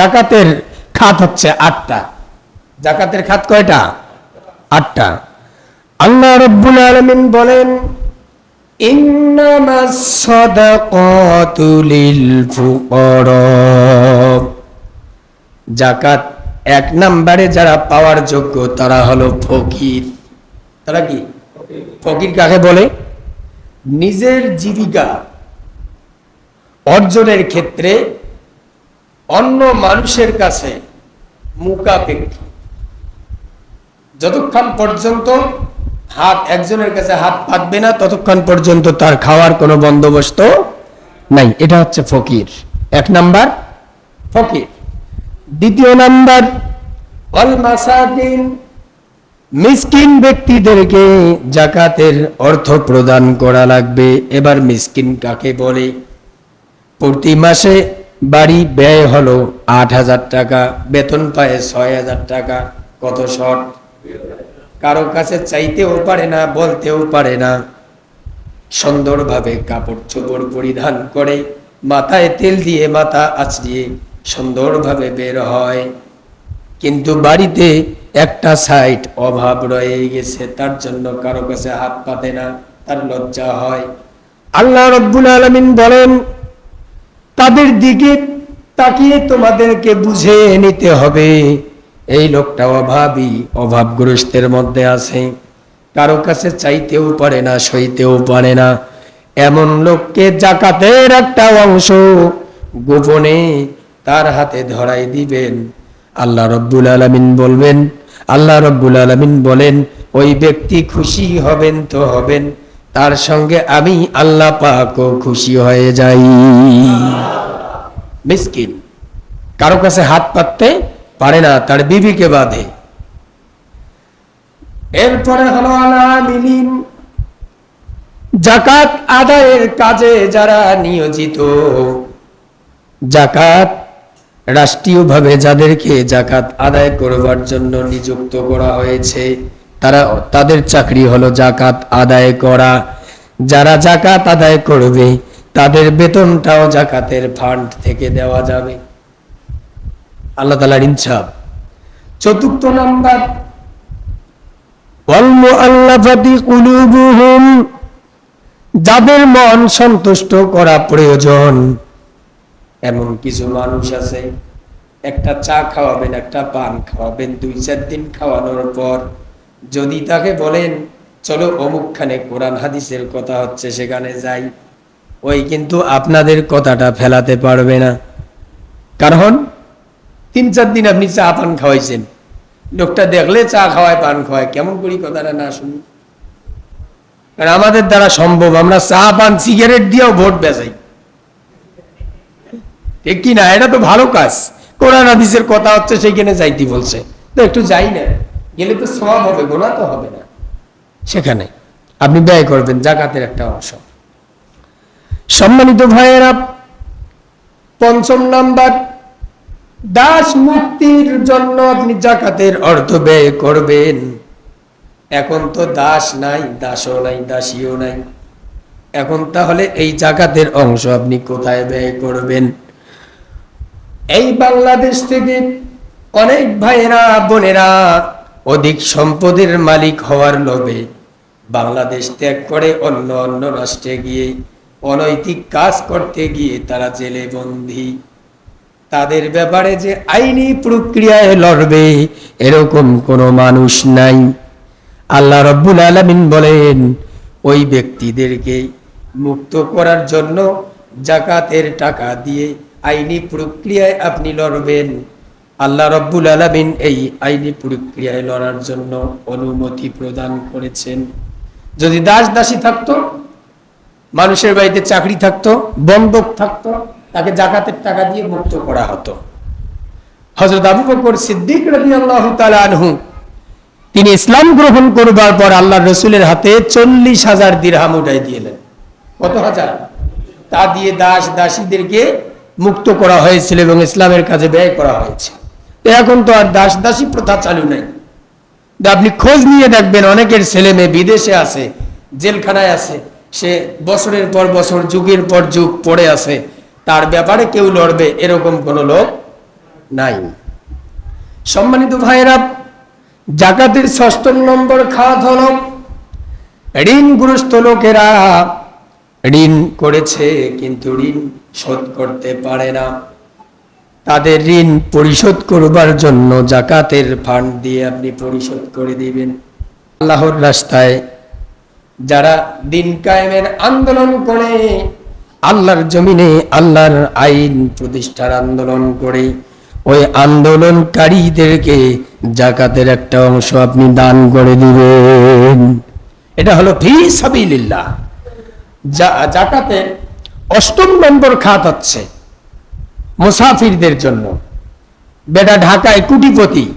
জাকাতের খাত হচ্ছে আটটা। জাকাতের খাত কয়টা? আটটা। আল্লাহ রব্বুল আলামিন বলেন জাকাত এক নম্বরে যারা পাওয়ার যোগ্য, তারা হলো ফকির। তারা কি? ফকির কাকে বলে? নিজের জীবিকা অর্জনের ক্ষেত্রে অন্য মানুষের কাছে মুখাপেক্ষী যতক্ষণ পর্যন্ত হাত একজনের কাছে হাত পাতবে না, ততক্ষণ পর্যন্ত তার খাওয়ার কোনো বন্দোবস্ত নাই। এটা হচ্ছে ফকির। এক নাম্বার, ফকির। দ্বিতীয় নাম্বার অল মাসাকিন, মিসকিন ব্যক্তিদেরকে জাকাতের অর্থ প্রদান করা লাগবে। এবার মিসকিন কাকে বলে? প্রতি মাসে বাড়ি ব্যয় হলো আট হাজার টাকা, বেতন পায় ছয় হাজার টাকা, কত শর্ট? কারও কাছে চাইতেও পারে না, বলতেও পারে না। সুন্দরভাবে কাপড় চোপড় পরিধান করে, মাথায় তেল দিয়ে মাথা আছড়িয়ে সুন্দরভাবে বের হয়। কিন্তু বাড়িতে একটা সাইড অভাব রয়ে গেছে, তার জন্য কারও কাছে হাত পাতে না, তার লজ্জা হয়। আল্লাহ রব্বুল আলমিন বলেন তাদের দিকে তাকিয়ে তোমাদেরকে বুঝে নিতে হবে। এই লোকটা অভাবী, অভাবগ্রস্তের মধ্যে আছে। কারও কাছে চাইতেও পারে না, সইতেও পারে না। এমন লোককে জাকাতের একটা অংশ গোপনে তার হাতে ধরাই দিবেন। আল্লাহ রব্বুল আলমিন বলবেন, আল্লাহ রব্বুল আলমিন বলেন, ওই ব্যক্তি খুশি হবেন তো হবেন। তার সঙ্গে আমি আল্লাহ পাকও খুশি হয়ে যাই। মিসকিন, কারও কাছে হাত পাততে পারে না, তার বিবিকে বাঁধে। এরপরে হলো আলামিলিন জাকাত আদায়ের কাজে যারা নিয়োজিত জাকাত রাষ্ট্রীয়ভাবে যাদেরকে জাকাত আদায় করবার জন্য নিযুক্ত করা হয়েছে। তারা তাদের চাকরি হলো জাকাত আদায় করা। যারা জাকাত আদায় করবে, তাদের বেতনটাও জাকাতের ফান্ড থেকে দেওয়া যাবে। আল্লাহ তালার ইনসাফ। চতুর্থ নাম্বার যাদের মন সন্তুষ্ট করা প্রয়োজন। এমন কিছু মানুষ আছে, একটা চা খাওয়াবেন, একটা পান খাওয়াবেন দুই চার দিন খাওয়ানোর পর যদি তাকে বলেন, চলো অমুকখানে কোরআন হাদিসের কথা হচ্ছে, সেখানে যাই। ওই কিন্তু আপনাদের কথাটা ফেলাতে পারবে না। কারণ তিন চার দিন আপনি চা পান খাওয়াইছেন। লোকটা দেখলে চা খাওয়ায়, পান খাওয়ায়। কেমন করি কথাটা না শুনি? কারণ আমাদের দ্বারা সম্ভব, আমরা চা, পান, সিগারেট দিয়েও ভোট বেচাই। ঠিক কি না? এটা তো ভালো কাজ। কোরআন হাদিসের কথা হচ্ছে, সেইখানে যাইতে বলছে। তো একটু যাই না। গেলে তো সব হবে গোনা তো হবে না। সেখানে আপনি ব্যয় করবেন জাকাতের একটা অংশ। সম্মানিত ভাইয়েরা, পঞ্চম নাম্বার, দাস মুক্তির জন্য আপনি জাকাতের অর্থ ব্যয় করবেন। এখন তো দাস নাই, দাসও নাই, দাসীও নাই। এখন তাহলে এই জাকাতের অংশ আপনি কোথায় ব্যয় করবেন? এই বাংলাদেশ থেকে অনেক ভাইয়েরা, বোনেরা অধিক সম্পদের মালিক হওয়ার লোভে বাংলাদেশ ত্যাগ করে অন্য অন্য রাষ্ট্রে গিয়ে অনৈতিক কাজ করতে গিয়ে তারা জেলে বন্দী। তাদের ব্যাপারে যে আইনি প্রক্রিয়ায় লড়বে, এরকম কোনো মানুষ নাই। আল্লাহ রব্বুল আলমিন বলেন, ওই ব্যক্তিদেরকে মুক্ত করার জন্য জাকাতের টাকা দিয়ে আইনি প্রক্রিয়ায় আপনি লড়বেন। আল্লাহ রব্বুল আলমিন এই আইনি প্রক্রিয়ায় লড়ার জন্য অনুমতি প্রদান করেছেন। যদি দাস দাসী থাকতো, মানুষের বাড়িতে চাকরি থাকতো, বন্ধক থাকতো, তাকে জাকাতের টাকা দিয়ে মুক্ত করা হতো। হজরত আবু বকর সিদ্দিক রাজি আল্লাহ আনহু, তিনি ইসলাম গ্রহণ করবার পর আল্লাহ রসুলের হাতে চল্লিশ হাজার দিরহাম উঠাই দিলেন কত হাজার? তা দিয়ে দাস দাসীদেরকে মুক্ত করা হয়েছিল এবং ইসলামের কাজে ব্যয় করা হয়েছে। এখন তো আর দাস দাসী প্রথা চালু নেই। আপনি খোঁজ নিয়ে দেখবেন, অনেকের ছেলে মেয়ে বিদেশে আছে, জেলখানায় আছে, সে বছরের পর বছর, যুগের পর যুগ পড়ে আছে। তার ব্যাপারে কেউ লড়বে এরকম কোনো লোক নাই। সম্মানিত ভাইরা জাকাতের ষষ্ঠ নম্বর খাত হল, ঋণগ্রস্ত লোকেরা ঋণ করেছে, কিন্তু ঋণ শোধ করতে পারে না। তাদের ঋণ পরিশোধ করবার জন্য জাকাতের ফান্ড দিয়ে আপনি পরিশোধ করে দিবেন। আল্লাহর রাস্তায় যারা দিন কায়েমের আন্দোলন করে, আল্লাহর জমিনে আল্লাহর আইন প্রতিষ্ঠার আন্দোলন করে, ওই আন্দোলনকারীদেরকে জাকাতের একটা অংশ আপনি দান করে দিবেন। এটা হলো ফি সাবিলিল্লাহ। জাকাতের অষ্টম নম্বর খাত হচ্ছে। মুসাফিরদের জন্য। বেটা ঢাকায় কুটিপতি।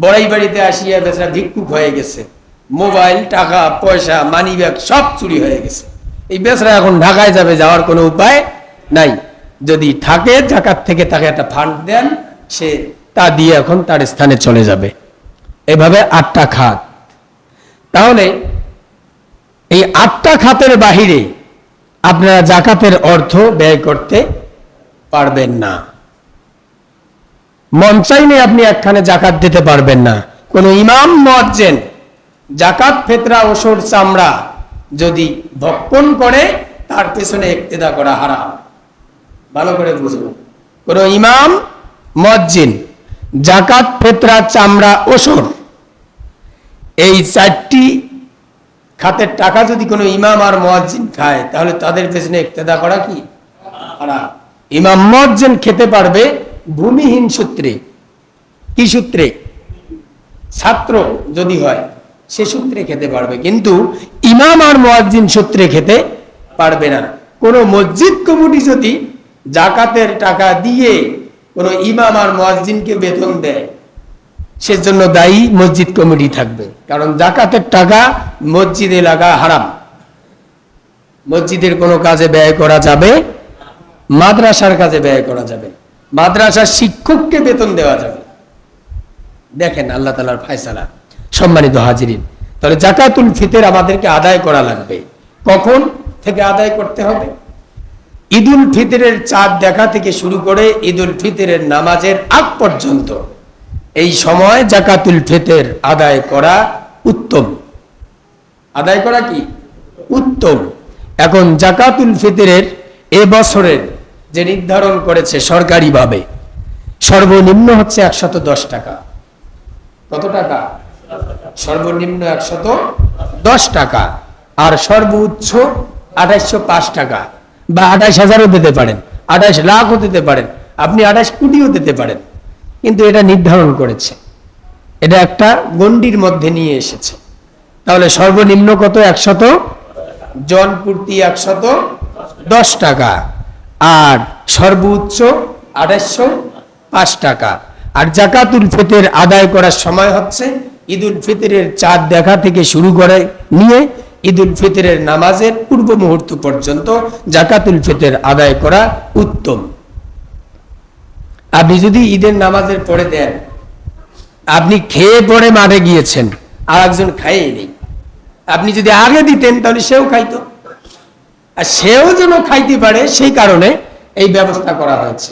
বড়াই বাড়িতে আসিয়া বেচারা ভিক্ষুক হয়ে গেছে। মোবাইল, টাকা, পয়সা মানি ব্যাগ সব চুরি হয়ে গেছে। এই বেচারা এখন ঢাকায় যাবে যাওয়ার কোনো উপায় নাই। যদি থাকে, জাকাত থেকে তাকে একটা ফান্ড দেন, সে তা দিয়ে এখন তার স্থানে চলে যাবে। এভাবে আটটা খাত। তাহলে এই আটটা খাতের বাহিরে আপনারা জাকাতের অর্থ ব্যয় করতে পারবেন না। মন চাইলে আপনি একখানে জাকাত দিতে পারবেন না। কোন ইমাম মজ্জেন জাকাত, ফেতরা ওসর চামড়া যদি ভক্ষণ করে, তার পেছনে একতেদা করা হারাম। ভালো করে বুঝব কোন ইমাম মজ্জিন জাকাত, ফেতরা, চামড়া ওসর এই চারটি খাতের টাকা যদি কোনো ইমাম আর মজ্জিন খায়, তাহলে তাদের পেছনে একতেদা করা কি? হারাম। ইমাম মজ্জিন খেতে পারবে ভূমিহীন সূত্রে। কি সূত্রে? ছাত্র যদি হয়, সে সূত্রে খেতে পারবে। কিন্তু ইমাম আর মুয়াজ্জিন সূত্রে খেতে পারবে না। কোন মসজিদ কমিটি যদি জাকাতের টাকা দিয়ে কোন ইমাম আর মুয়াজ্জিনকে বেতন দেয়, সেজন্য দায়ী মসজিদ কমিটি থাকবে। কারণ জাকাতের টাকা মসজিদে লাগা হারাম। মসজিদের কোনো কাজে ব্যয় করা যাবে মাদ্রাসার কাজে ব্যয় করা যাবে। মাদ্রাসার শিক্ষককে বেতন দেওয়া যাবে। দেখেন আল্লাহ তালার ফায়সালা। সম্মানিত হাজিরিন, তাহলে জাকাতুল ফিতের আমাদেরকে আদায় করা লাগবে। কখন থেকে আদায় করতে হবে? ঈদুল ফিতরের চাঁদ দেখা থেকে শুরু করে ঈদুল ফিতরের নামাজের আগ পর্যন্ত এই সময় জাকাতুল ফিতের আদায় করা উত্তম। আদায় করা কি? উত্তম। এখন জাকাতুল ফিতরের এ বছরের যে নির্ধারণ করেছে সরকারিভাবে। সর্বনিম্ন হচ্ছে একশত দশ টাকা। কত টাকা? সর্বনিম্ন একশত দশ টাকা। আর সর্বোচ্চ আঠাইশো পাঁচ টাকা। বা আঠাইশ হাজারও দিতে পারেন, আঠাইশ লাখও দিতে পারেন, আপনি আঠাইশ কোটিও দিতে পারেন। কিন্তু এটা নির্ধারণ করেছে। এটা একটা গণ্ডির মধ্যে নিয়ে এসেছে। তাহলে সর্বনিম্ন কত? একশত জন পূর্তি একশত দশ টাকা। আর সর্বোচ্চ আড়াইশো পাঁচ টাকা। আর জাকাতুল ফিতর আদায় করার সময় হচ্ছে ঈদুল ফিতরের চাঁদ দেখা থেকে শুরু করে নিয়ে ঈদুল ফিতরের নামাজের পূর্ব মুহূর্ত পর্যন্ত জাকাতুল ফিতর আদায় করা উত্তম। আপনি যদি ঈদের নামাজের পরে দেন, আপনি খেয়ে পরে মাঠে গিয়েছেন, আর একজন খাইয়ে নেই। আপনি যদি আগে দিতেন, তাহলে সেও খাইতো। আর সেও যেন খাইতে পারে সেই কারণে এই ব্যবস্থা করা হয়েছে।